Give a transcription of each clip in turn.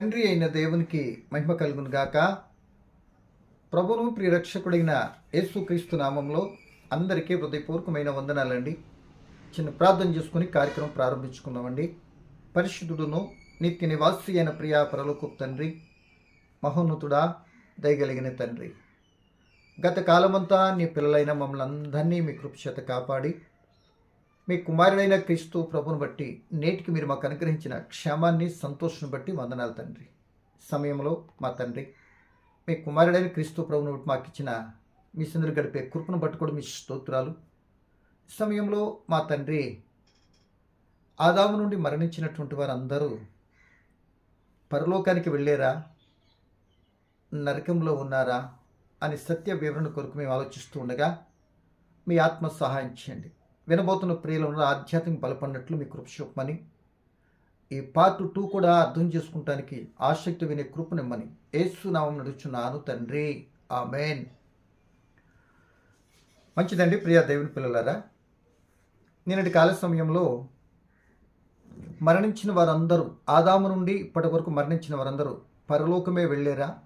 తండ్రి అయిన దేవునికి మహిమ కలుగును గాక. ప్రభును ప్రియరక్షకుడైన యేసుక్రీస్తు నామంలో అందరికీ హృదయపూర్వకమైన వందనాలండి. చిన్న ప్రార్థన చేసుకుని కార్యక్రమం ప్రారంభించుకుందామండి. పరిశుద్ధుడును నిత్య నివాసి అయిన ప్రియా పరలోకు తండ్రి మహోన్నతుడా దయగలిగిన తండ్రి. గత కాలమంతా నీ పిల్లలైన మమ్మల్ని అందరినీ మీ కృపచేత కాపాడి మీ కుమారుడైన క్రీస్తు ప్రభును బట్టి నేటికి మీరు మాకు అనుగ్రహించిన క్షేమాన్ని సంతోషం బట్టి వందనాలు తండ్రి. సమయంలో మా తండ్రి మీ కుమారుడైన క్రీస్తు ప్రభుని బట్టి మాకు ఇచ్చిన మీ సందులు గడిపే కృపను బట్టి కూడా మీ స్తోత్రాలు. సమయంలో మా తండ్రి ఆదాము నుండి మరణించినటువంటి వారందరూ పరలోకానికి వెళ్ళారా? నరకంలో ఉన్నారా? అని సత్య వివరణ కొరకు మేము ఆలోచిస్తూ ఉండగా మీ ఆత్మ సహాయం చేయండి. వినబోతున్న ప్రియులను ఆధ్యాత్మిక బలపడినట్లు మీ కృప ఈ పార్ట్ టూ కూడా అర్థం చేసుకుంటానికి ఆసక్తి వినే కృపనిమ్మని. ఏసునామం నడుచున్నాను తండ్రి. ఆ మేన్ మంచిదండి ప్రియా దేవుని పిల్లలారా. నేనటి కాల సమయంలో మరణించిన వారందరూ ఆదాము నుండి ఇప్పటి వరకు మరణించిన వారందరూ పరలోకమే వెళ్ళారా?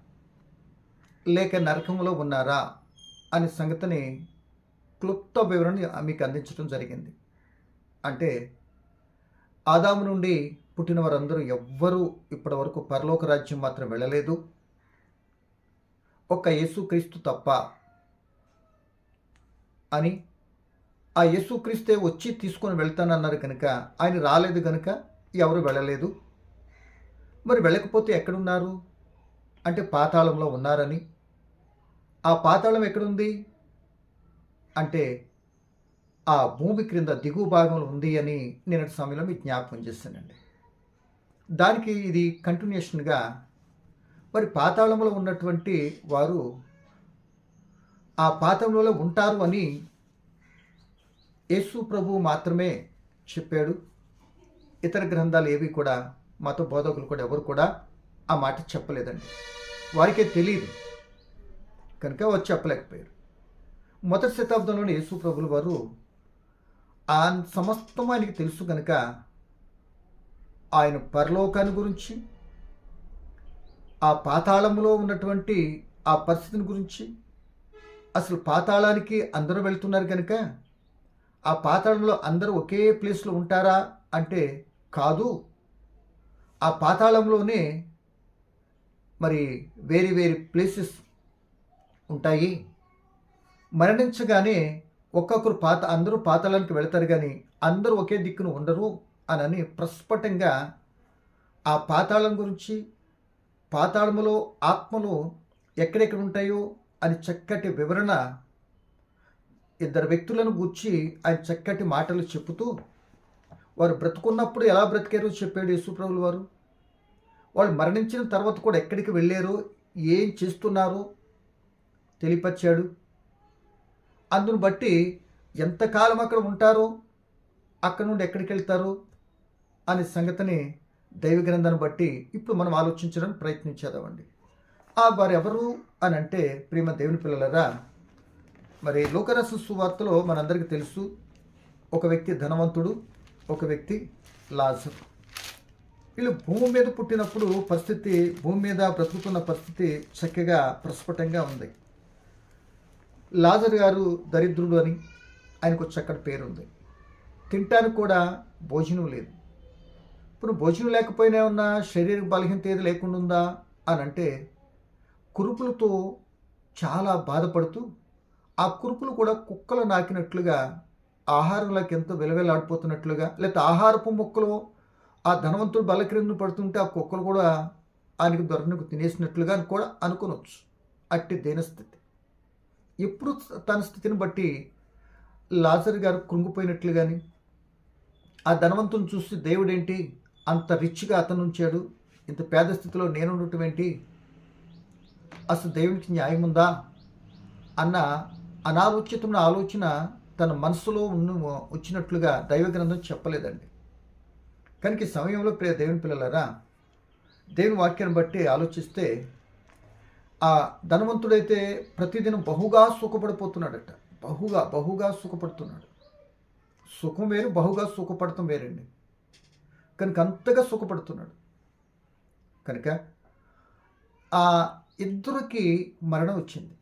లేక నరకంలో ఉన్నారా? అనే సంగతిని క్లుప్త వివరణ మీకు అందించడం జరిగింది. అంటే ఆదాము నుండి పుట్టిన వారందరూ ఎవ్వరూ ఇప్పటి వరకు పరలోక రాజ్యం మాత్రం వెళ్ళలేదు. ఒక్క యేసుక్రీస్తు తప్ప అని ఆ యేసుక్రీస్తే వచ్చి తీసుకొని వెళ్తానన్నారు కనుక ఆయన రాలేదు కనుక ఎవరు వెళ్ళలేదు. మరి వెళ్ళకపోతే ఎక్కడున్నారు? అంటే పాతాళంలో ఉన్నారని. ఆ పాతాళం ఎక్కడుంది? అంటే ఆ భూమి క్రింద దిగువ భాగంలో ఉంది అని నేను సమయంలో మీకు జ్ఞాపకం చేస్తానండి. దానికి ఇది కంటిన్యూషన్గా మరి పాతాళంలో ఉన్నటువంటి వారు ఆ పాతంలో ఉంటారు అని యేసు ప్రభు మాత్రమే చెప్పాడు. ఇతర గ్రంథాలు ఏవి కూడా మత బోధకులు కూడా ఎవరు కూడా ఆ మాట చెప్పలేదండి. వారికే తెలియదు కనుక వారు చెప్పలేకపోయారు. మొదటి శతాబ్దంలోని యేసు ప్రభులు వారు ఆ సమస్తం ఆయనకి తెలుసు కనుక ఆయన పరలోకాన్ని గురించి ఆ పాతాళంలో ఉన్నటువంటి ఆ పరిస్థితిని గురించి అసలు పాతాళానికి అందరూ వెళ్తున్నారు కనుక ఆ పాతాళంలో అందరూ ఒకే ప్లేస్లో ఉంటారా అంటే కాదు. ఆ పాతాళంలోనే మరి వేరే వేరే ప్లేసెస్ ఉంటాయి. మరణించగానే ఒక్కొక్కరు పాత అందరూ పాతాళానికి వెళతారు కానీ అందరూ ఒకే దిక్కును ఉండరు అని ప్రస్ఫుటంగా ఆ పాతాళం గురించి పాతాళములో ఆత్మలు ఎక్కడెక్కడ ఉంటాయో అని చక్కటి వివరణ ఇద్దరు వ్యక్తులను గూర్చి ఆయన చక్కటి మాటలు చెప్పుతూ వారు బ్రతుకున్నప్పుడు ఎలా బ్రతికారో చెప్పాడు యేసుప్రభులు వారు. వాళ్ళు మరణించిన తర్వాత కూడా ఎక్కడికి వెళ్ళారో? ఏం చేస్తున్నారో? తెలియపరిచాడు. అందును బట్టి ఎంతకాలం అక్కడ ఉంటారో? అక్కడ నుండి ఎక్కడికి వెళ్తారు? అనే సంగతిని దైవ గ్రంథాన్ని బట్టి ఇప్పుడు మనం ఆలోచించడానికి ప్రయత్నించేదామండి ఆ వారు ఎవరు అని అంటే ప్రేమ దేవుని పిల్లలరా? మరి లోకరసు సువార్తలో మనందరికీ తెలుసు ఒక వ్యక్తి ధనవంతుడు ఒక వ్యక్తి లాజర్. వీళ్ళు భూమి మీద పుట్టినప్పుడు పరిస్థితి భూమి మీద బ్రతుకుతున్న పరిస్థితి చక్కగా ప్రస్ఫుటంగా ఉంది. లాజర్ గారు దరిద్రుడు అని ఆయనకు చక్కటి పేరు ఉంది కూడా భోజనం లేదు. ఇప్పుడు భోజనం లేకపోయినా ఉన్న శరీర బలహీనత ఏది లేకుండా ఉందా అని అంటే కురుపులతో చాలా బాధపడుతూ ఆ కురుపులు కూడా కుక్కలు నాకినట్లుగా ఆహారంలోకి ఎంతో విలవిలాడిపోతున్నట్లుగా లేకపోతే ఆహారపు మొక్కలు ఆ ధనవంతుడు బలక్రింద పడుతుంటే ఆ కుక్కలు కూడా ఆయనకు దొరకనకు తినేసినట్లుగా అని కూడా అనుకోనొచ్చు. అట్టి దీనస్థితి. ఎప్పుడు తన స్థితిని బట్టి లాజర్ గారు కృంగిపోయినట్లు కానీ ఆ ధనవంతుని చూసి దేవుడేంటి అంత రిచ్గా అతను ఉంచాడు ఇంత పేద స్థితిలో నేను ఉండటం ఏంటి? అసలు దేవునికి న్యాయం ఉందా? అన్న అనాలోచితమైన ఆలోచన తన మనసులో ఉన్న వచ్చినట్లుగా దైవ గ్రంథం చెప్పలేదండి. కనుక సమయంలో ప్రియ దేవుని పిల్లలరా దేవుని వాక్యాన్ని బట్టి ఆలోచిస్తే ఆ ధనవంతుడైతే ప్రతిదినం బహుగా సుఖపడిపోతున్నాడట. బహుగా బహుగా సుఖపడుతున్నాడు. సుఖం వేరు బహుగా సుఖపడటం వేరండి. కనుక అంతగా సుఖపడుతున్నాడు. కనుక ఆ ఇద్దరికి మరణం వచ్చింది.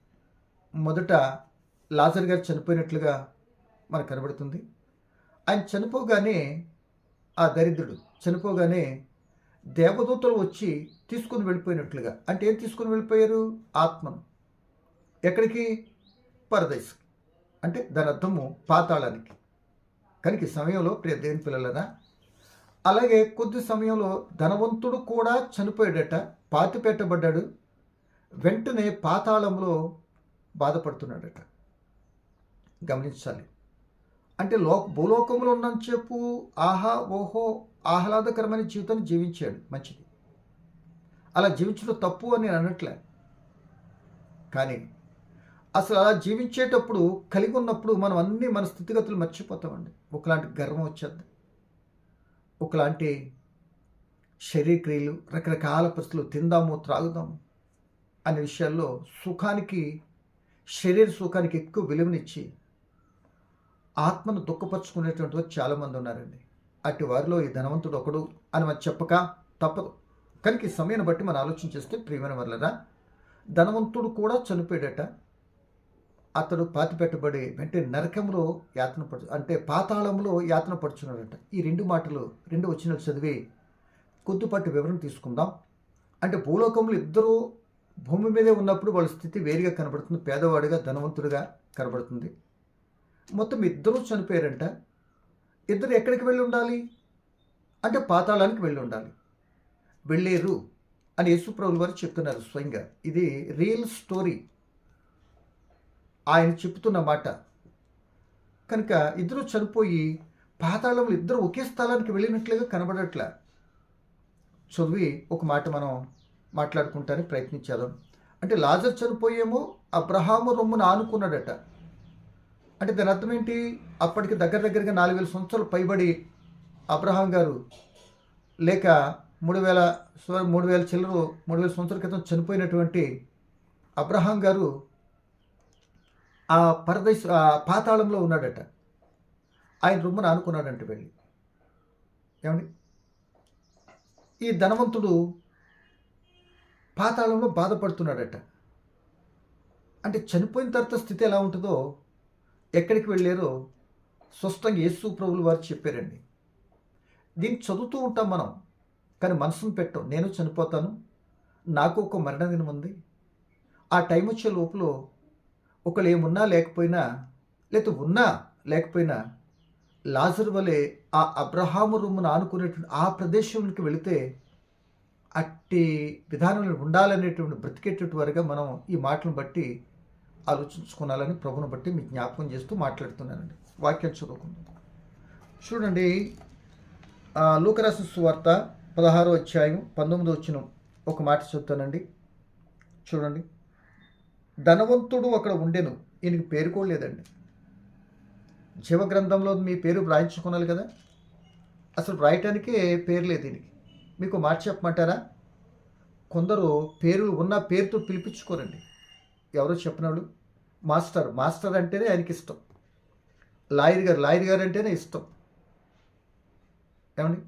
మొదట లాజర్ గారు చనిపోయినట్లుగా మనకు కనబడుతుంది. ఆయన చనిపోగానే ఆ దరిద్రుడు చనిపోగానే దేవదూతలు వచ్చి తీసుకుని వెళ్ళిపోయినట్లుగా. అంటే ఏం తీసుకుని వెళ్ళిపోయారు? ఆత్మను. ఎక్కడికి? పరదేశ్. అంటే దాని అర్థము పాతాళానికి. కనుక సమయంలో ప్రియ దేవుని పిల్లలనా అలాగే కొద్ది సమయంలో ధనవంతుడు కూడా చనిపోయాడట పాతి పెట్టబడ్డాడు వెంటనే పాతాళంలో బాధపడుతున్నాడట. గమనించాలి. అంటే లోక భూలోకంలో ఉన్నంతసేపు ఆహా ఓహో ఆహ్లాదకరమైన జీవితాన్ని జీవించాడు. మంచిది. అలా జీవించడం తప్పు అని నేను అనట్లే. కానీ అసలు అలా జీవించేటప్పుడు కలిగి ఉన్నప్పుడు మనం అన్ని మన స్థితిగతులు మర్చిపోతామండి. ఒకలాంటి గర్వం వచ్చేద్ది ఒకలాంటి శరీరక్రియలు రకరకాల పరిస్థితులు తిందాము త్రాగుదాము అనే విషయాల్లో సుఖానికి శరీర సుఖానికి ఎక్కువ విలువనిచ్చి ఆత్మను దుఃఖపరుచుకునేటువంటి వారు చాలామంది ఉన్నారండి. అటు వారిలో ఈ ధనవంతుడు ఒకడు అని మనం చెప్పక తప్పదు. కనుక ఈ సమయాన్ని బట్టి మనం ఆలోచన చేస్తే ప్రియమైన వర్లరా ధనవంతుడు కూడా చనిపోయాడట. అతడు పాతి పెట్టబడి వెంటనే నరకంలో యాతన పడు అంటే పాతాళంలో యాతన పడుచున్నాడట. ఈ రెండు మాటలు రెండు వచ్చిన చదివి కొద్దిపాటి వివరణ తీసుకుందాం. అంటే భూలోకంలో ఇద్దరూ భూమి మీదే ఉన్నప్పుడు వాళ్ళ స్థితి వేరుగా కనబడుతుంది. పేదవాడిగా ధనవంతుడిగా కనబడుతుంది. మొత్తం ఇద్దరూ చనిపోయారంట. ఇద్దరు ఎక్కడికి వెళ్ళి ఉండాలి? అంటే పాతాళానికి వెళ్ళి ఉండాలి. వెళ్ళేరు అని యేసుప్రభులు వారు చెప్తున్నారు స్వయంగా. ఇది రియల్ స్టోరీ. ఆయన చెప్తున్న మాట. కనుక ఇద్దరు చనిపోయి పాతాళంలో ఇద్దరు ఒకే స్థలానికి వెళ్ళినట్లుగా కనబడట్లే. చదివి ఒక మాట మనం మాట్లాడుకుంటానికి ప్రయత్నించేద్దాం. అంటే లాజర్ చనిపోయేమో అబ్రహాము రొమ్మును ఆనుకున్నాడట. అంటే దాని అర్థం ఏంటి? అప్పటికి దగ్గర దగ్గరగా నాలుగు వేల సంవత్సరాలు పైబడి అబ్రహాం గారు లేక మూడు వేల మూడు వేల చిల్లరు మూడు వేల సంవత్సరాల క్రితం చనిపోయినటువంటి అబ్రహాం గారు ఆ పరదేశ ఆ పాతాళంలో ఉన్నాడట. ఆయన రుమ్మను అనుకున్నాడంట వెళ్ళి. ఏమండి? ఈ ధనవంతుడు పాతాళంలో బాధపడుతున్నాడట. అంటే చనిపోయిన తర్వాత స్థితి ఎలా ఉంటుందో ఎక్కడికి వెళ్ళారో స్పష్టంగా యేసు ప్రభులు వారు చెప్పారండి. దీన్ని చదువుతూ ఉంటాం మనం. కానీ మనసును పెట్టు నేను చనిపోతాను. నాకు ఒక మరణ దినం ఉంది. ఆ టైం వచ్చే లోపల ఒకళ్ళు ఏమున్నా లేకపోయినా లేదా ఉన్నా లేకపోయినా లాజర్ వలె ఆ అబ్రహాము రూమును ఆనుకునేటువంటి ఆ ప్రదేశంలోకి వెళితే అట్టి విధానంలో ఉండాలనేటువంటి బ్రతికేటటువంటి వారిగా మనం ఈ మాటలను బట్టి ఆలోచించుకోవాలని ప్రభును బట్టి మీకు జ్ఞాపకం చేస్తూ మాట్లాడుతున్నానండి. వాక్యం చదువుకుందాం. చూడండి ఆ, లూకరాసు పదహారో అధ్యాయం పంతొమ్మిదో వచ్చిన ఒక మాట చెప్తానండి. చూడండి. ధనవంతుడు అక్కడ ఉండెను. ఈయనకి పేరు కూడా లేదండి. జీవగ్రంథంలో మీ పేరు వ్రాయించుకున్నారు కదా? అసలు వ్రాయటానికే పేరు లేదు దీనికి మీకు మాట చెప్పమంటారా? కొందరు పేరు ఉన్న పేరుతో పిలిపించుకోరండి. ఎవరో చెప్పినాడు మాస్టర్ మాస్టర్ అంటేనే ఆయనకి ఇష్టం. లాయర్ గారు లాయర్ గారు అంటేనే ఇష్టం. ఏమండి?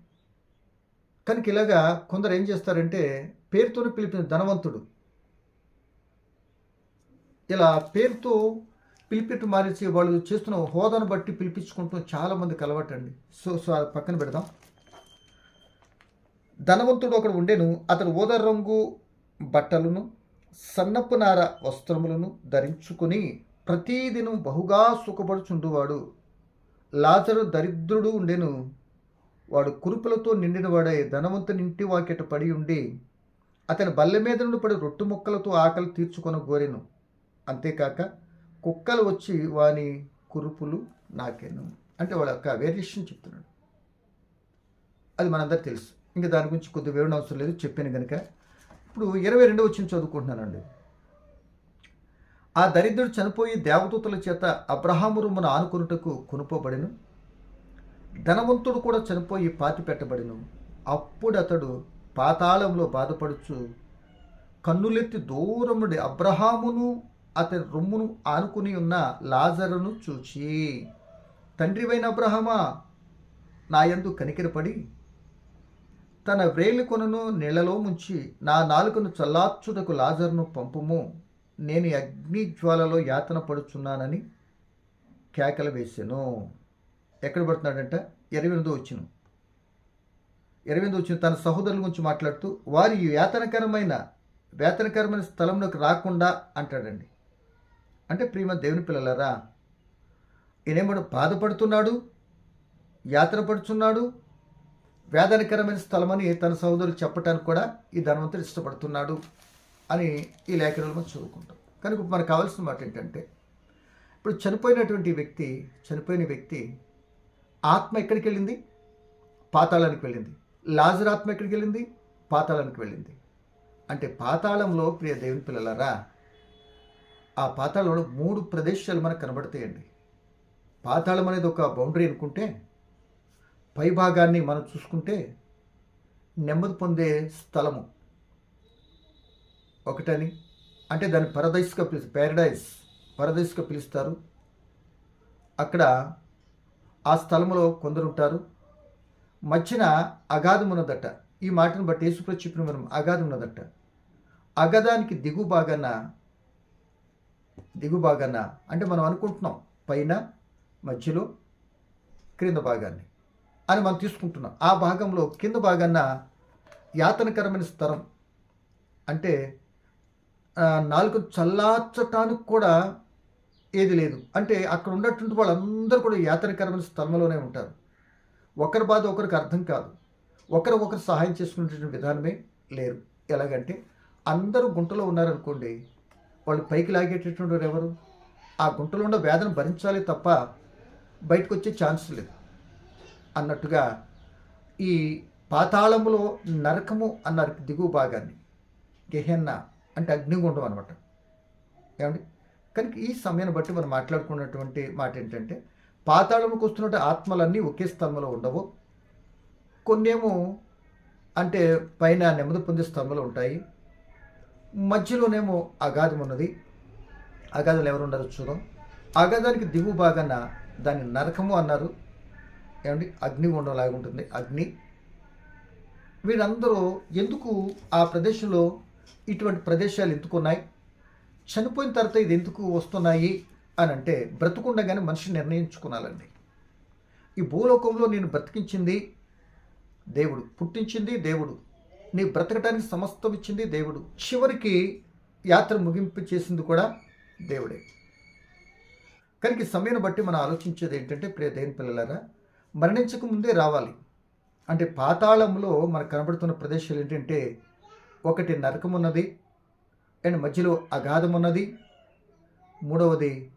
కనుక ఇలాగా కొందరు ఏం చేస్తారంటే పేరుతోనే పిలిపిన ధనవంతుడు. ఇలా పేరుతో పిలిపిట్టు మారిచి వాళ్ళు చేస్తున్న హోదాను బట్టి పిలిపించుకుంటూ చాలామందికి అలవాటు అండి సో సో అది పక్కన పెడదాం. ధనవంతుడు ఒకడు ఉండేను. అతడు ఊద రంగు బట్టలను సన్నపు నార వస్త్రములను ధరించుకుని ప్రతిదినం బహుగా సుఖపడుచుండువాడు. లాజరు దరిద్రుడు ఉండెను. వాడు కురుపులతో నిండినవాడై ధనవంతునింటి వాకిట పడి ఉండి అతని బల్ల మీద నుండి పడి రొట్టు ముక్కలతో ఆకలి తీర్చుకొని గోరెను. అంతేకాక కుక్కలు వచ్చి వాని కురుపులు నాకెను. అంటే వాడు ఒక వేరియేషన్ చెప్తున్నాడు. అది మనందరికి తెలుసు. ఇంకా దాని గురించి కొద్ది వివరణ అవసరం లేదు. చెప్పాను కనుక ఇప్పుడు ఇరవై రెండు వచ్చిన చదువుకుంటున్నానండి. ఆ దరిద్రుడు చనిపోయి దేవదూతల చేత అబ్రహాము రొమ్మును ఆనుకున్నటకు కొనుపోబడిను. ధనవంతుడు కూడా చనిపోయి పాతి పెట్టబడిను. అప్పుడు అతడు పాతాళంలో బాధపడుచు కన్నులెత్తి దూరముడి అబ్రహామును అతని రొమ్మును ఆనుకుని ఉన్న లాజరును చూచి తండ్రివైన అబ్రహమా నా యందు కనికరపడి తన వ్రేలి కొనను నీళ్ళలో ముంచి నా నాలుకను చల్లార్చుటకు లాజర్ను పంపుము. నేను అగ్నిజ్వాలలో అగ్ని జ్వాలలో యాతన పడుచున్నానని కేకలు వేసాను. ఎక్కడ పడుతున్నాడంట? ఇరవై ఎనిమిదో వచ్చిన. ఇరవై ఎనిమిది వచ్చిన తన సహోదరుల గురించి మాట్లాడుతూ వారి ఈ వేతనకరమైన వేతనకరమైన స్థలంలోకి రాకుండా అంటాడండి. అంటే ప్రియమ దేవుని పిల్లలరా ఈయనేమో బాధపడుతున్నాడు? యాతన పడుచున్నాడు వేదనకరమైన స్థలమని తన సహోదరులు చెప్పడానికి కూడా ఈ ధనవంతుడు ఇష్టపడుతున్నాడు అని ఈ లేఖనంలో మనం చదువుకుంటాం. కనుక ఇప్పుడు మనకు కావాల్సిన మాట ఏంటంటే ఇప్పుడు చనిపోయినటువంటి వ్యక్తి చనిపోయిన వ్యక్తి ఆత్మ ఎక్కడికి వెళ్ళింది? పాతాళానికి వెళ్ళింది. లాజర్ ఆత్మ ఎక్కడికి వెళ్ళింది? పాతాళానికి వెళ్ళింది. అంటే పాతాళంలో ప్రియ దేవుని పిల్లలరా ఆ పాతాళంలో మూడు ప్రదేశాలు మనకు కనబడతాయండి. పాతాళం అనేది ఒక బౌండరీ అనుకుంటే పై భాగాన్ని మనం చూసుకుంటే నెమ్మది పొందే స్థలము. ఒకటని అంటే దాన్ని పరదైస్గా పిలుస్తారు ప్యారడైజ్ పరదైస్గా పిలుస్తారు. అక్కడ ఆ స్థలంలో కొందరు ఉంటారు మధ్యన అగాధమున్నదట ఈ మాటను బట్టి యేసుప్రభు చెప్పిన మనం అగాధం ఉన్నదట. అగదానికి దిగు భాగాన దిగు భాగాన అంటే మనం అనుకుంటున్నాం పైన మధ్యలో క్రింద భాగాన్ని అని మనం తీసుకుంటున్నాం. ఆ భాగంలో కింద భాగాన యాతనకరమైన స్థలం అంటే నాలుగు చల్లార్చటానికి కూడా ఏది లేదు. అంటే అక్కడ ఉన్నటువంటి వాళ్ళందరూ కూడా యాత్రకరమైన స్థలంలోనే ఉంటారు. ఒకరి బాధ ఒకరికి అర్థం కాదు. ఒకరు ఒకరు సహాయం చేసుకునేటువంటి విధానమే లేరు. ఎలాగంటే అందరూ గుంటలో ఉన్నారనుకోండి వాళ్ళు పైకి లాగేటటువంటి వారు ఎవరు? ఆ గుంటలో ఉన్న వేదన భరించాలి తప్ప బయటకు వచ్చే ఛాన్స్ లేదు. అన్నట్టుగా ఈ పాతాళములో నరకము అన్నారు దిగువ భాగాన్ని గెహెన్న అంటే అగ్నిగుండం అనమాట ఏమండి? కనుక ఈ సమయాన్ని బట్టి మనం మాట్లాడుకున్నటువంటి మాట ఏంటంటే పాతాళంకి వస్తున్న ఆత్మలన్నీ ఒకే స్థలంలో ఉండవు. కొన్నేమో అంటే పైన నెమ్మది పొందే స్థలంలో ఉంటాయి. మధ్యలోనేమో అగాధం ఉన్నది. అగాధంలో ఎవరు ఉండరు చూద్దాం. అగాధానికి దిగువ భాగాన దాన్ని నరకము అన్నారు. ఏమండి? అగ్నిగుండం లాగా ఉంటుంది. అగ్ని. వీరందరూ ఎందుకు ఆ ప్రదేశంలో ఇటువంటి ప్రదేశాలు ఎందుకున్నాయి చనిపోయిన తర్వాత ఇది ఎందుకు వస్తున్నాయి అని అంటే బ్రతుకుండగానే మనిషి నిర్ణయించుకున్నాలండి. ఈ భూలోకంలో నేను బ్రతికించింది దేవుడు పుట్టించింది దేవుడు. నీ బ్రతకటానికి సమస్తం ఇచ్చింది దేవుడు. చివరికి యాత్ర ముగింపు చేసింది కూడా దేవుడే. కనుక ఈ సమయాన్ని బట్టి మనం ఆలోచించేది ఏంటంటే ప్రియ దేని పిల్లలారా మరణించక ముందే రావాలి. అంటే పాతాళంలో మనకు కనబడుతున్న ప్రదేశాలు ఏంటంటే ఒకటి నరకం ఉన్నది అండ్ మధ్యలో అగాధం ఉన్నది మూడవది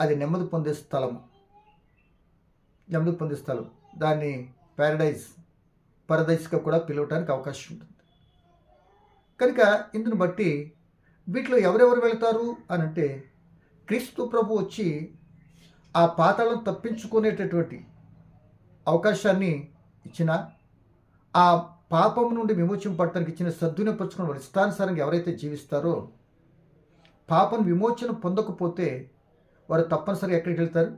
అది నెమ్మది పొందే స్థలం నెమ్మది పొందే స్థలం. దాన్ని ప్యారడైజ్ పరదైస్గా కూడా పిలవటానికి అవకాశం ఉంటుంది. కనుక ఇందుని బట్టి వీటిలో ఎవరెవరు వెళ్తారు అని అంటే క్రీస్తు ప్రభు వచ్చి ఆ పాతాళం తప్పించుకునేటటువంటి అవకాశాన్ని ఇచ్చిన ఆ పాపం నుండి విమోచింపడటానికి ఇచ్చిన సద్వినియోగపరచుకున్న వారి ఇష్టానుసారంగా ఎవరైతే జీవిస్తారో పాపం విమోచన పొందకపోతే వారు తప్పనిసరిగా ఎక్కడికి వెళ్తారు?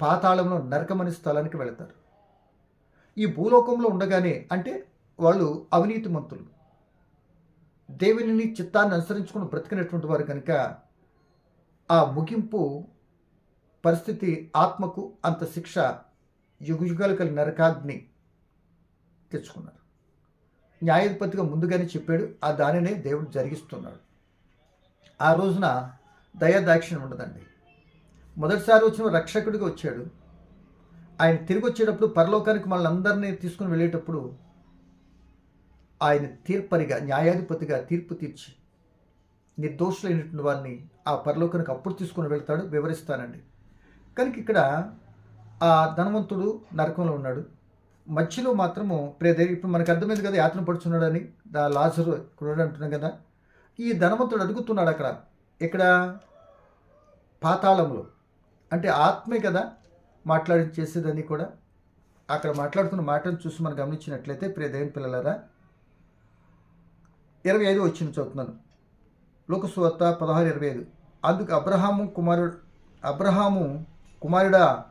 పాతాళంలో నరకమని స్థలానికి వెళతారు. ఈ భూలోకంలో ఉండగానే అంటే వాళ్ళు అవినీతిమంతులు దేవుని చిత్తాన్ని అనుసరించుకుని బ్రతికినటువంటి వారు కనుక ఆ ముగింపు పరిస్థితి ఆత్మకు అంత శిక్ష యుగయుగాలు కలిగిన నరకాగ్ని తెచ్చుకున్నారు. న్యాయాధిపతిగా ముందుగానే చెప్పాడు ఆ దానినే దేవుడు జరిగిస్తున్నాడు. ఆ రోజున దయాదాక్షిణ్యం ఉండదండి. మొదటిసారి వచ్చిన రక్షకుడిగా వచ్చాడు. ఆయన తిరిగి వచ్చేటప్పుడు పరలోకానికి మనల్ని అందరినీ తీసుకుని వెళ్ళేటప్పుడు ఆయన తీర్పరిగా న్యాయాధిపతిగా తీర్పు తీర్చి నిర్దోషులైనటువంటి వారిని ఆ పరలోకానికి అప్పుడు తీసుకుని వెళ్తాడు వివరిస్తానండి. కనుక ఇక్కడ ఆ ధనవంతుడు నరకంలో ఉన్నాడు. మధ్యలో మాత్రము ప్రేదేవి ఇప్పుడు మనకు అర్థమైంది కదా యాత్ర పడుచున్నాడని దా లాజరు ఇక్కడ అంటున్నాం కదా. ఈ ధనవంతుడు అడుగుతున్నాడు అక్కడ ఇక్కడ పాతాళంలో. అంటే ఆత్మే కదా మాట్లాడి చేసేదని కూడా. అక్కడ మాట్లాడుతున్న మాటను చూసి మనం గమనించినట్లయితే ప్రియదేవి పిల్లలరా ఇరవై ఐదు వచ్చిన చదువుతున్నాను. లోకసువార్త పదహారు ఇరవై ఐదు. అందుకు అబ్రహాము కుమారుడు అబ్రహాము కుమారుడా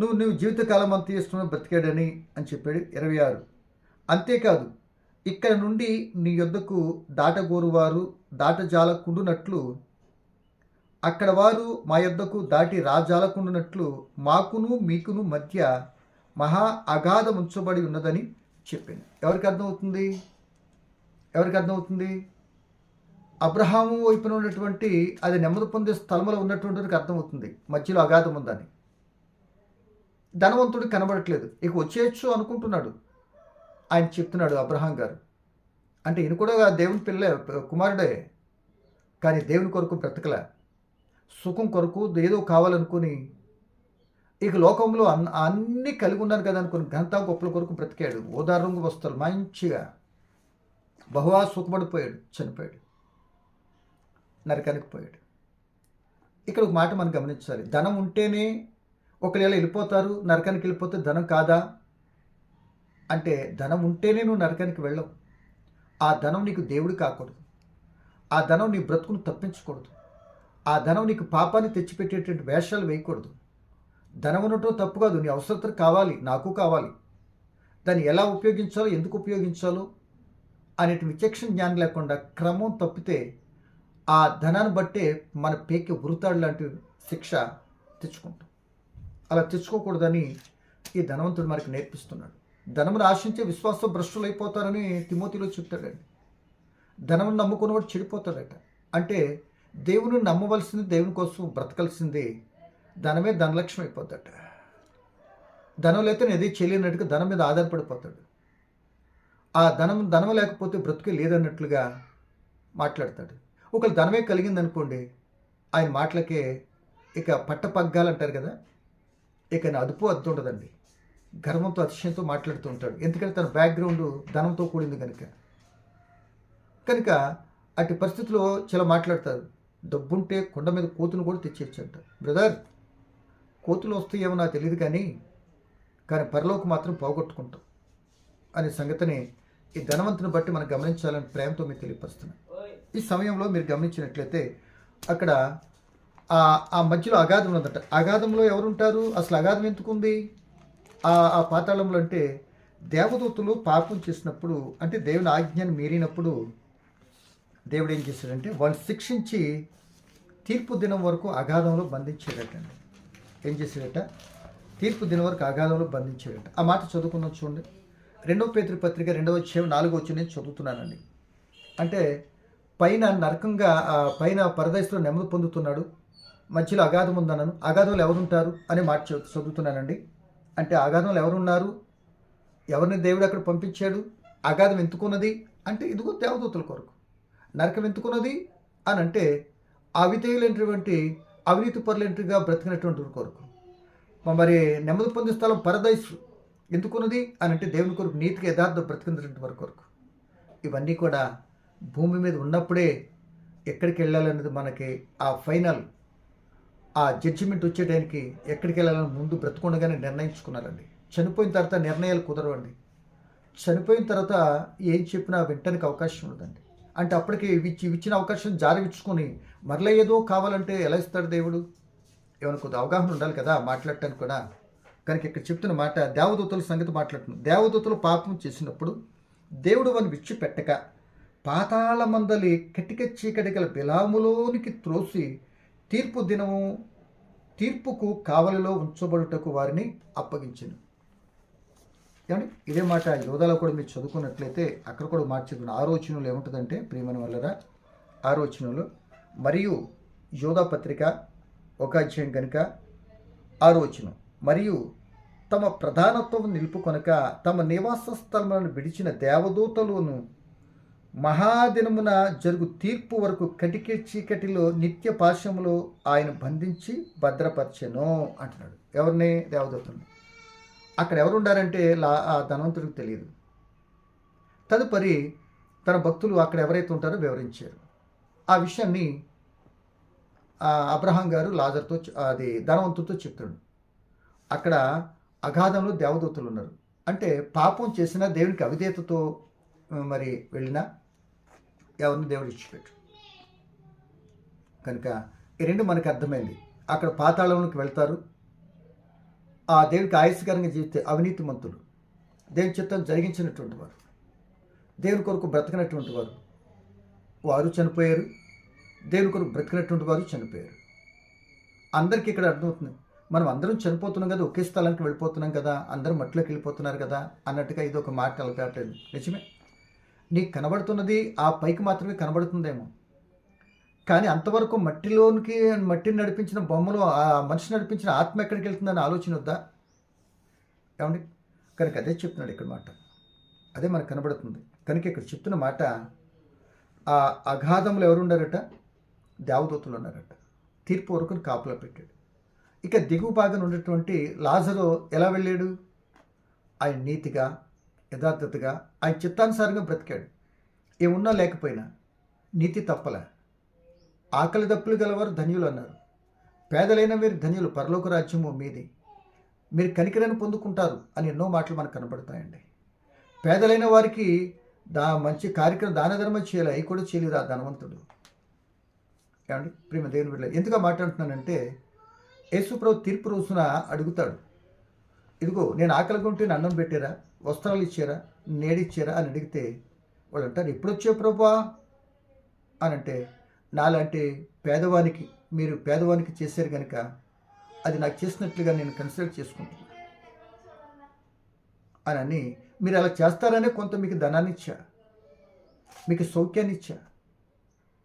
నువ్వు నువ్వు జీవితకాలం అంతా చేసుకున్న బ్రతికాడని అని చెప్పాడు ఇరవై ఆరు. అంతేకాదు ఇక్కడ నుండి నీ యొద్దకు దాటగోరువారు దాటజాలకుండునట్లు అక్కడ వారు మా యొద్దకు దాటి రాజాలకుండునట్లు మాకును మీకును మధ్య మహా అగాధం ఉంచబడి ఉన్నదని చెప్పింది ఎవరికి అర్థమవుతుంది? ఎవరికి అర్థమవుతుంది? అబ్రహాము వైపున ఉన్నటువంటి అది నెమ్మది పొందే స్థలంలో ఉన్నటువంటికి అర్థమవుతుంది. మధ్యలో అగాధం ఉందని. ధనవంతుడు కనబడట్లేదు. ఇక వచ్చేయచ్చు అనుకుంటున్నాడు. ఆయన చెప్తున్నాడు అబ్రహాం గారు. అంటే ఈయన కూడా దేవుని పిల్ల కుమారుడే. కానీ దేవుని కొరకు బ్రతకలే. సుఖం కొరకు ఏదో కావాలనుకుని ఇక లోకంలో అన్ అన్నీ కలిగి ఉన్నాను కదా అనుకుని ఘనత గొప్పల కొరకు బ్రతికాడు. ఓదారంగా వస్తారు మంచిగా. బహువా సుఖపడిపోయాడు చనిపోయాడు. నరకానికి పోయాడు. ఇక్కడ ఒక మాట మనం గమనించాలి. ధనం ఉంటేనే ఒకవేళ వెళ్ళిపోతారు నరకానికి వెళ్ళిపోతే ధనం కాదా? అంటే ధనం ఉంటేనే నువ్వు నరకానికి వెళ్ళవు. ఆ ధనం నీకు దేవుడు కాకూడదు. ఆ ధనం నీ బ్రతుకును తప్పించకూడదు. ఆ ధనం నీకు పాపాన్ని తెచ్చిపెట్టేటువంటి వేషాలు వేయకూడదు. ధనం ఉండటం తప్పు కాదు నీ అవసరత కావాలి నాకు కావాలి. దాన్ని ఎలా ఉపయోగించాలో ఎందుకు ఉపయోగించాలో అనేటి విచక్షణ జ్ఞానం లేకుండా క్రమం తప్పితే ఆ ధనాన్ని బట్టే మన పేకి ఉరుతాడు లాంటి శిక్ష తెచ్చుకుంటాం. అలా తెచ్చుకోకూడదని ఈ ధనవంతుడు మనకి నేర్పిస్తున్నాడు. ధనమును ఆశించే విశ్వాసం భ్రష్టులైపోతారని తిమోతిలో చెప్తాడండి. ధనమును నమ్ముకున్నవాడు చెడిపోతాడట. అంటే దేవుని నమ్మవలసింది దేవుని కోసం బ్రతకలసింది. ధనమే ధనలక్ష్యం అయిపోతాడట ధనం లేకపోతే నేను ఏది చేయలేనట్టుగా ధనం మీద ఆధారపడిపోతాడు. ఆ ధనం ధనం లేకపోతే బ్రతుకే లేదన్నట్లుగా మాట్లాడతాడు. ఒకవేళ ధనమే కలిగిందనుకోండి ఆయన మాటలకే ఇక పట్టపగ్గాలు అంటారు కదా. ఇక అదుపు అద్దు ఉండదండి గర్వంతో అతిశయంతో మాట్లాడుతూ ఉంటాడు. ఎందుకంటే తన బ్యాక్గ్రౌండ్ ధనంతో కూడింది కనుక. కనుక అటు పరిస్థితిలో చాలా మాట్లాడతారు. డబ్బుంటే కొండ మీద కోతులు కూడా తెచ్చేయచ్చంట. బ్రదర్ కోతులు వస్తాయేమో నాకు తెలియదు కానీ కానీ పరలోకి మాత్రం పోగొట్టుకుంటాం అనే సంగతిని ఈ ధనవంతుని బట్టి మనం గమనించాలని ప్రేమతో మీకు తెలియపరుస్తున్నాను. ఈ సమయంలో మీరు గమనించినట్లయితే అక్కడ ఆ ఆ మధ్యలో అగాధం ఉందట అగాధంలో ఎవరుంటారు? అసలు అగాధం ఎందుకుంది? ఆ ఆ పాతాళంలో అంటే దేవదూతలు పాపం చేసినప్పుడు అంటే దేవుని ఆజ్ఞను మీరినప్పుడు దేవుడు ఏం చేశాడంటే వాళ్ళు శిక్షించి తీర్పు దినం వరకు అగాధంలో బంధించాడటండి ఏం చేశాడట? తీర్పు దినం వరకు అగాధంలో బంధించాడట ఆ మాట చదువుకుందాం చూడండి. రెండవ పేతృ పత్రిక రెండవ వచ్చే నాలుగో వచ్చి నేను చదువుతున్నానండి. అంటే పైన నరకంగా ఆ పైన పరదేశంలో నెమ్మది పొందుతున్నాడు. మధ్యలో అగాధం ఉందన్నాను. అగాధంలో ఎవరుంటారు అనే మాట చదువుతున్నానండి అంటే అగాధంలో ఎవరున్నారు? ఎవరిని దేవుడు అక్కడ పంపించాడు? అగాధం ఎంతుకున్నది అంటే ఇదిగో దేవదూతల కొరకు. నరకం ఎంతుకున్నది అని అంటే అవితేయులైనటువంటి అవినీతి పరులైనట్టుగా బ్రతికినటువంటి కొరకు. మరి నెమ్మది పొందే స్థలం పరదైస్ ఎందుకున్నది? అని అంటే దేవుని కొరకు నీతికి యథార్థం బ్రతికినటువంటి వారి కొరకు. ఇవన్నీ కూడా భూమి మీద ఉన్నప్పుడే ఎక్కడికి వెళ్ళాలనేది మనకి ఆ ఫైనల్ ఆ జడ్జిమెంట్ వచ్చే టైంకి ఎక్కడికి వెళ్ళాలని ముందు బ్రతుకుండగానే నిర్ణయించుకున్నారండి. చనిపోయిన తర్వాత నిర్ణయాలు కుదరవండి. చనిపోయిన తర్వాత ఏం చెప్పినా వింటానికి అవకాశం ఉండదండి. అంటే అప్పటికి ఇచ్చి ఇచ్చిన అవకాశం జారవిచ్చుకొని మరలా ఏదో కావాలంటే ఎలా ఇస్తాడు దేవుడు? ఏమైనా కొద్ది అవగాహన ఉండాలి కదా మాట్లాడటానికి కూడా. కనుక ఇక్కడ చెప్తున్న మాట దేవదూతల సంగతి మాట్లాడుతున్నాం. దేవదూతలు పాపం చేసినప్పుడు దేవుడు వాని విడిచిపెట్టక పాతాళ మందలి కటిక చీకటి గల బిలాములోనికి త్రోసి తీర్పు దినము తీర్పుకు కావలిలో ఉంచబడుటకు వారిని అప్పగించను. ఏమండి? ఇదే మాట యోధాలో కూడా మీరు చదువుకున్నట్లయితే అక్కడ కూడా మాట ఆరోచనలు ఏముంటుందంటే ప్రియమైన వల్లరా ఆలోచనలు మరియు యోధా పత్రిక ఒక అధ్యాయం కనుక ఆలోచన మరియు తమ ప్రధానత్వం నిలుపుకొనక తమ నివాస స్థలములను విడిచిన దేవదూతలను మహాదినమున జరుగు తీర్పు వరకు కటికి చీకటిలో నిత్య పాశములో ఆయన బంధించి భద్రపరచెను అంటున్నాడు. ఎవరిని? దేవదూతల్ని అక్కడ ఎవరుండారంటే లా ఆ ధనవంతుడికి తెలియదు. తదుపరి తన భక్తులు అక్కడ ఎవరైతే ఉంటారో వివరించారు. ఆ విషయాన్ని అబ్రహాం గారు లాజర్తో అది ధనవంతుడితో చెప్తాడు. అక్కడ అగాధంలో దేవదూతలు ఉన్నారు. అంటే పాపం చేసిన దేవునికి అవిధేతతో మరి వెళ్ళినా ఎవరిని దేవుడు ఇచ్చిపెట్టు. కనుక ఈ రెండు మనకు అర్థమైంది. అక్కడ పాతాళంలోకి వెళ్తారు. ఆ దేవుడికి ఆయుష్కరంగా జీవితే అవినీతిమంతులు దేవుని చిత్తం జరిగించినటువంటి వారు. దేవుని కొరకు బ్రతకనటువంటి వారు. వారు చనిపోయారు. దేవుని కొరకు బ్రతికినటువంటి వారు చనిపోయారు. అందరికీ ఇక్కడ అర్థమవుతుంది. మనం అందరం చనిపోతున్నాం కదా ఒకే స్థలానికి వెళ్ళిపోతున్నాం కదా అందరం మట్టిలోకి వెళ్ళిపోతున్నారు కదా అన్నట్టుగా ఇది ఒక మాట కలపట్లేదు నిజమే? నీకు కనబడుతున్నది ఆ పైకి మాత్రమే కనబడుతుందేమో. కానీ అంతవరకు మట్టిలోనికి మట్టిని నడిపించిన బొమ్మలో ఆ మనిషి నడిపించిన ఆత్మ ఎక్కడికి వెళ్తుందని ఆలోచన వద్దా? ఏమండి? కనుక అదే చెప్తున్నాడు ఇక్కడ మాట. అదే మనకు కనబడుతుంది. కనుక ఇక్కడ చెప్తున్న మాట ఆ అగాధంలో ఎవరు ఉన్నారట? దేవదూతలు ఉన్నారట. తీర్పు వరకు కాపులా పెట్టాడు. ఇక దిగువ భాగం ఉన్నటువంటి లాజరు ఎలా వెళ్ళాడు? ఆయన నీతిగా యథార్థతగా ఆయన చిత్తానుసారంగా బ్రతికాడు. ఏమున్నా లేకపోయినా నీతి తప్పలే. ఆకలి దప్పులు గలవారు ధన్యులు అన్నారు. పేదలైన మీరు ధన్యులు పరలోక రాజ్యము మీది. మీరు కనికరను పొందుకుంటారు అని ఎన్నో మాటలు మనకు కనబడతాయండి. పేదలైన వారికి దా మంచి కార్యక్రమం దాన ధర్మం చేయాలి అవి కూడా చేయలేదు ఆ ధనవంతుడు. ఏమండి? ప్రేమ దేవుని బిడ్డ ఎందుకు మాట్లాడుతున్నానంటే యేసుప్రభు తీర్పు రోజున అడుగుతాడు. ఇదిగో నేను ఆకలిగా ఉంటే నేను అన్నం పెట్టారా? వస్త్రాలు ఇచ్చారా? నేడిచ్చారా అని అడిగితే వాళ్ళు అంటారు ఎప్పుడు వచ్చే ప్రభా? అని అంటే నాలాంటి పేదవానికి మీరు పేదవానికి చేశారు కనుక అది నాకు చేసినట్లుగా నేను కన్సిడర్ చేసుకుంటున్నాను అని అని మీరు అలా చేస్తారనే కొంత మీకు ధనాన్ని ఇచ్చా మీకు సౌఖ్యాన్ని ఇచ్చా.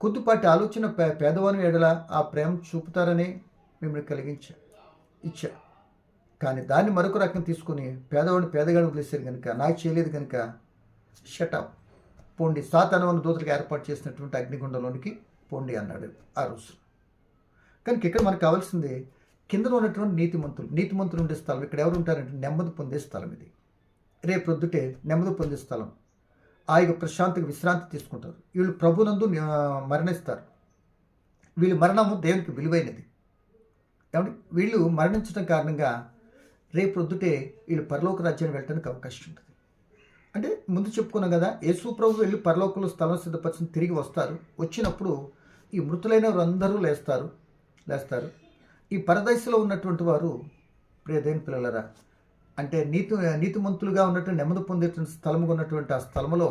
కొద్దిపాటి ఆలోచన పే పేదవాని ఎడల ఆ ప్రేమ చూపుతారనే మిమ్మల్ని కలిగించా ఇచ్చా. కానీ దాన్ని మరొక రకం తీసుకుని పేదవాడిని పేదగాడిని వదిలేశారు కనుక నాకు చేయలేదు కనుక షటప్ పోండి. సాతానవన దూతలకు ఏర్పాటు చేసినటువంటి అగ్నిగుండంలోనికి పోండి అన్నాడు ఆ రోజు. కనుక ఇక్కడ మనకు కావాల్సింది కింద ఉన్నటువంటి నీతిమంతులు నీతిమంతులు ఉండే స్థలం ఇక్కడ ఎవరు ఉంటారంటే నెమ్మది పొందే స్థలం ఇది. రేపు ప్రొద్దుటే నెమ్మది పొందే స్థలం. ఆ యొక్క ప్రశాంతికి విశ్రాంతి తీసుకుంటారు. వీళ్ళు ప్రభునందు మరణిస్తారు. వీళ్ళు మరణము దేవునికి విలువైనది. కాబట్టి వీళ్ళు మరణించడం కారణంగా రేపు పొద్దుటే వీళ్ళు పరలోక రాజ్యాన్ని వెళ్ళడానికి అవకాశం ఉంటుంది. అంటే ముందు చెప్పుకున్నాం కదా యేసు ప్రభు వెళ్ళి పరలోకంలో స్థలం సిద్ధపరిచిన తిరిగి వస్తారు. వచ్చినప్పుడు ఈ మృతులైన వారందరూ లేస్తారు లేస్తారు. ఈ పరదశలో ఉన్నటువంటి వారు ప్రియదేని పిల్లలరా అంటే నీతి నీతిమంతులుగా ఉన్నటువంటి నెమ్మది పొందేటువంటి స్థలము ఉన్నటువంటి ఆ స్థలములో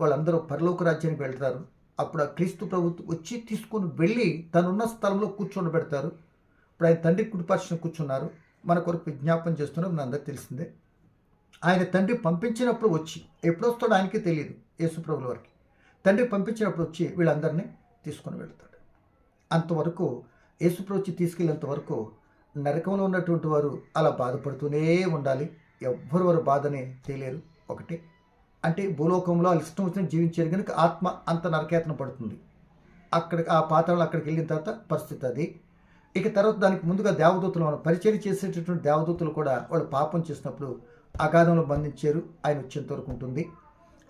వాళ్ళందరూ పరలోక రాజ్యానికి వెళ్తారు. అప్పుడు ఆ క్రీస్తు ప్రభుత్వం వచ్చి తీసుకొని వెళ్ళి తనున్న స్థలంలో కూర్చొని పెడతారు. ఇప్పుడు ఆయన తండ్రి కుడిపక్షన కూర్చున్నారు. మన కొరకు విజ్ఞాపన చేస్తున్నారు మన అందరికి తెలిసిందే. ఆయన తండ్రి పంపించినప్పుడు వచ్చి ఎప్పుడు వస్తాడో ఆయనకి తెలియదు యేసుప్రభుల వారికి. తండ్రి పంపించినప్పుడు వచ్చి వీళ్ళందరినీ తీసుకొని వెళ్తాడు. అంతవరకు యేసుప్రభు వచ్చి తీసుకెళ్ళేంత వరకు నరకంలో ఉన్నటువంటి వారు అలా బాధపడుతూనే ఉండాలి. ఎవ్వరు వారు బాధనే తెలియరు. ఒకటి అంటే భూలోకంలో వాళ్ళు ఇష్టం వచ్చిన జీవించారు కనుక ఆత్మ అంత నరకేతన పడుతుంది. అక్కడ ఆ పాత్రలు అక్కడికి వెళ్ళిన తర్వాత పరిస్థితి అది. ఇక తర్వాత దానికి ముందుగా దేవదూతలు మనం పరిచయం చేసేటటువంటి దేవదూతలు కూడా వాళ్ళు పాపం చేసినప్పుడు అగాధంలో బంధించారు. ఆయన వచ్చేంత వరకు ఉంటుంది.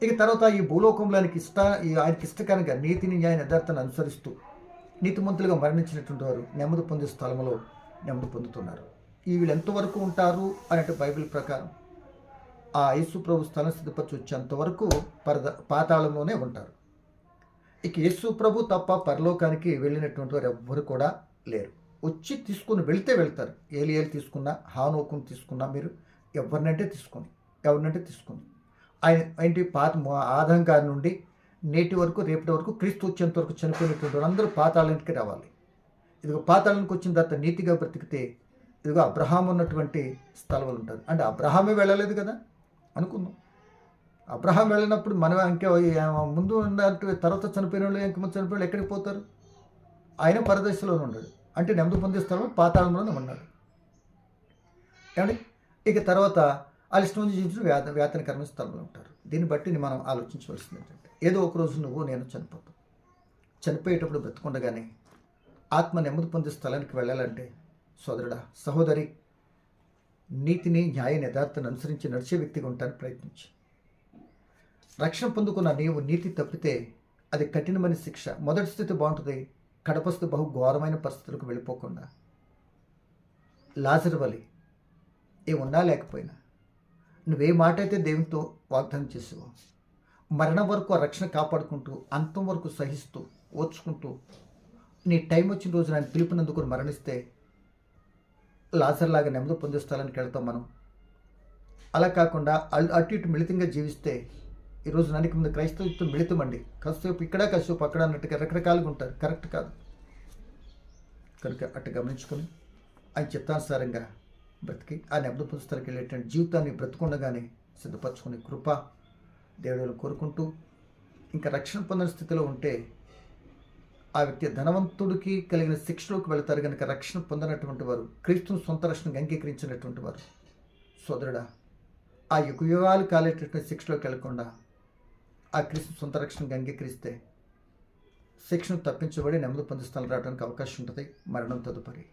ఇక తర్వాత ఈ భూలోకంలోనికి ఇష్ట ఈ ఆయనకి ఇష్టకరంగా నీతిని న్యాయ యథార్థాన్ని అనుసరిస్తూ నీతిమంతులుగా మరణించినటువంటి వారు నెమ్మది పొందే స్థలంలో నెమ్మది పొందుతున్నారు. ఈ వీళ్ళు ఎంతవరకు ఉంటారు అనేటు బైబిల్ ప్రకారం ఆ యేసు ప్రభు స్థలం సిద్ధపరిచి వచ్చేంతవరకు పరద పాతాళంలోనే ఉంటారు. ఇక యేసు ప్రభు తప్ప పరలోకానికి వెళ్ళినటువంటి వారు ఎవ్వరు కూడా లేరు. వచ్చి తీసుకుని వెళ్తే వెళ్తారు. ఏలియలు తీసుకున్నా హానోకుని తీసుకున్నా మీరు ఎవరినంటే తీసుకొని ఎవరినంటే తీసుకొని. ఆయన ఏంటి? పాత ఆదం గారి నుండి నేటి వరకు రేపటి వరకు క్రీస్తు వచ్చేంత వరకు చనిపోయినటువంటి వాళ్ళందరూ పాతాళానికి రావాలి. ఇదిగో పాతాళానికి వచ్చిన తర్వాత నీతిగా బ్రతికితే ఇదిగో అబ్రహాం ఉన్నటువంటి స్థలాలు ఉంటారు. అంటే అబ్రహామే వెళ్ళలేదు కదా? అనుకుందాం. అబ్రహాం వెళ్ళినప్పుడు మనం ఇంకే ముందు ఉన్నట్టు తర్వాత చనిపోయిన వాళ్ళు ఇంక చనిపోయిన వాళ్ళు ఎక్కడికి పోతారు? ఆయన పరదేశంలోనే ఉన్నాడు. అంటే నెమ్మది పొందే స్థలం పాతాళంలోనే ఉన్నాడు ఏమండి? ఇక తర్వాత అలిష్టం ఇష్టం నుంచి జీవించిన వేత స్థలంలో ఉంటారు. దీన్ని బట్టి మనం ఆలోచించవలసింది ఏంటంటే ఏదో ఒక రోజు నువ్వు నేను చనిపోతాం. చనిపోయేటప్పుడు బ్రతుకుండగానే ఆత్మ నెమ్మది పొందే స్థలానికి వెళ్ళాలంటే సోదరుడా సహోదరి నీతిని న్యాయ యథార్థను అనుసరించి నడిచే వ్యక్తిగా ఉంటానికి ప్రయత్నించి. రక్షణ పొందుకున్న నీవు నీతి తప్పితే అది కఠినమైన శిక్ష. మొదటి స్థితి బాగుంటుంది. కడప బహు ఘోరమైన పరిస్థితులకు వెళ్ళిపోకుండా లాజర్ వలి ఉన్నా లేకపోయినా నువ్వే మాట అయితే దేవునితో వాగ్దానం చేసావు? మరణం వరకు ఆ రక్షణ కాపాడుకుంటూ అంతం వరకు సహిస్తూ ఓర్చుకుంటూ నీ టైం వచ్చిన రోజు నన్ను పిలిపినందుకు మరణిస్తే లాజర్లాగా నెమ్మది పొందే స్థలానికి వెళ్తాం మనం. అలా కాకుండా అటు ఇటు మిళితంగా జీవిస్తే ఈరోజు అనేక ముందు క్రైస్తవత్వం మిళితమండి. కాసేపు ఇక్కడ కాసేపు అక్కడ అన్నట్టుగా రకరకాలుగా ఉంటారు. కరెక్ట్ కాదు. కనుక అటు గమనించుకొని ఆయన చిత్తానుసారంగా బ్రతికి ఆ నెమ్మది పుస్తకాలకు వెళ్ళేటువంటి జీవితాన్ని బ్రతుకుండగానే సిద్ధపరచుకునే కృప దేవుడు కోరుకుంటూ ఇంకా రక్షణ పొందిన స్థితిలో ఉంటే ఆ వ్యక్తి ధనవంతుడికి కలిగిన శిక్షలోకి వెళతారు కనుక రక్షణ పొందినటువంటి వారు క్రీస్తును సొంత రక్షణకు అంగీకరించినటువంటి వారు సోదరుడా ఆ యుగ యుగాలు కాలేటటువంటి శిక్షలోకి వెళ్ళకుండా ఆ క్రీస్తు సొంత రక్షణకు అంగీకరిస్తే శిక్షను తప్పించబడి నెమ్మది పొంది స్థలం రావడానికి అవకాశం ఉంటుంది. మరణం తదుపరి.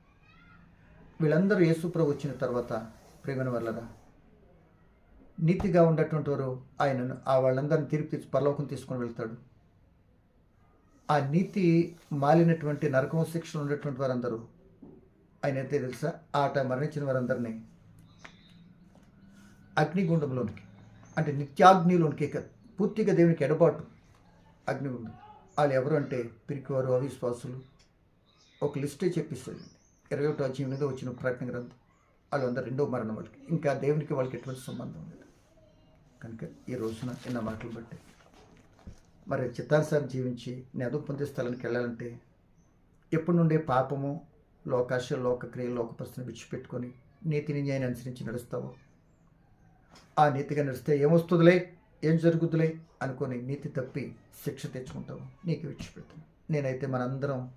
వీళ్ళందరూ యేసుప్రభు వచ్చిన తర్వాత ప్రేమను వల్లరా నీతిగా ఉండేటువంటి వారు ఆయనను ఆ వాళ్ళందరిని తిరిగి తీసి పరలోకం తీసుకొని వెళ్తాడు. ఆ నీతి మాలినటువంటి నరకం శిక్షలు ఉన్నటువంటి వారందరూ ఆయన అయితే తెలుసా? ఆట మరణించిన వారందరినీ అగ్నిగుండంలోనికి అంటే నిత్యాగ్నిలోనికి కదా పూర్తిగా దేవునికి ఎడబాటు అగ్ని ఉంది. వాళ్ళు ఎవరు అంటే పిరికివారు అవిశ్వాసులు. ఒక లిస్టే చెప్పిస్తుంది. ఇరవై ఒకటో అధ్యయనంలో మీద వచ్చిన ప్రకటన గ్రంథం. వాళ్ళందరూ రెండో మరణం వాళ్ళకి. ఇంకా దేవునికి వాళ్ళకి ఎటువంటి సంబంధం లేదు. కనుక ఈ రోజున చిన్న మాటలు బట్టి. మరి చిత్తానుసారం జీవించి నెదం పొందే స్థలానికి వెళ్ళాలంటే ఎప్పటి నుండే పాపము లోకాశ లోకక్రియ లోక పరిస్థితిని విడిచిపెట్టుకొని నీతిని న్యాయాన్ని అనుసరించి నడుస్తావో? ఆ నీతిగా నడిస్తే ఏమొస్తుందిలే? ఏం జరుగుతులే అనుకొని నీతి తప్పి శిక్ష తెచ్చుకుంటావు నీకు విడిచిపెడతాను నేనైతే మనందరం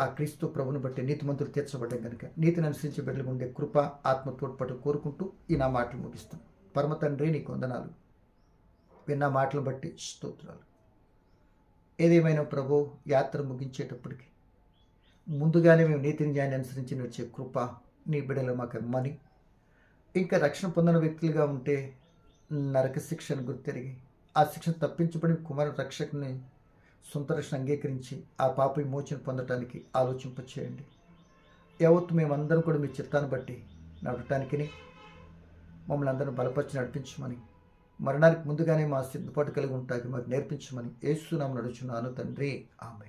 ఆ క్రీస్తు ప్రభుని బట్టి నీతిమంతులు తీర్చబడ్డం కనుక నీతిని అనుసరించి బిడ్డలు ఉండే కృప ఆత్మ తోడ్పాటు కోరుకుంటూ ఈ నా మాటలు ముగిస్తాను పరమ తండ్రి నీకు వందనాలు. విన్న మాటలు బట్టి స్తోత్రాలు. ఏదేమైనా ప్రభు యాత్ర ముగించేటప్పటికి ముందుగానే మేము నీతి న్యాయాన్ని అనుసరించి నడిచే కృప నీ బిడ్డలు మాకు ఇమ్మని. ఇంకా రక్షణ పొందిన వ్యక్తులుగా ఉంటే నరక శిక్షను గుర్తెరిగి ఆ శిక్షను తప్పించబడి కుమార రక్షకుని సొంత రక్షణ అంగీకరించి ఆ పాప విమోచన పొందటానికి ఆలోచింపచేయండి. యావత్తు మేమందరం కూడా మీ చిత్తాన్ని బట్టి నడవటానికి మమ్మల్ని అందరం బలపరిచి నడిపించమని మరణానికి ముందుగానే మా సిద్ధపాటు కలిగి ఉంటాకి మాకు నేర్పించమని ఏసునామం నడుచున్నాను తండ్రి. ఆమె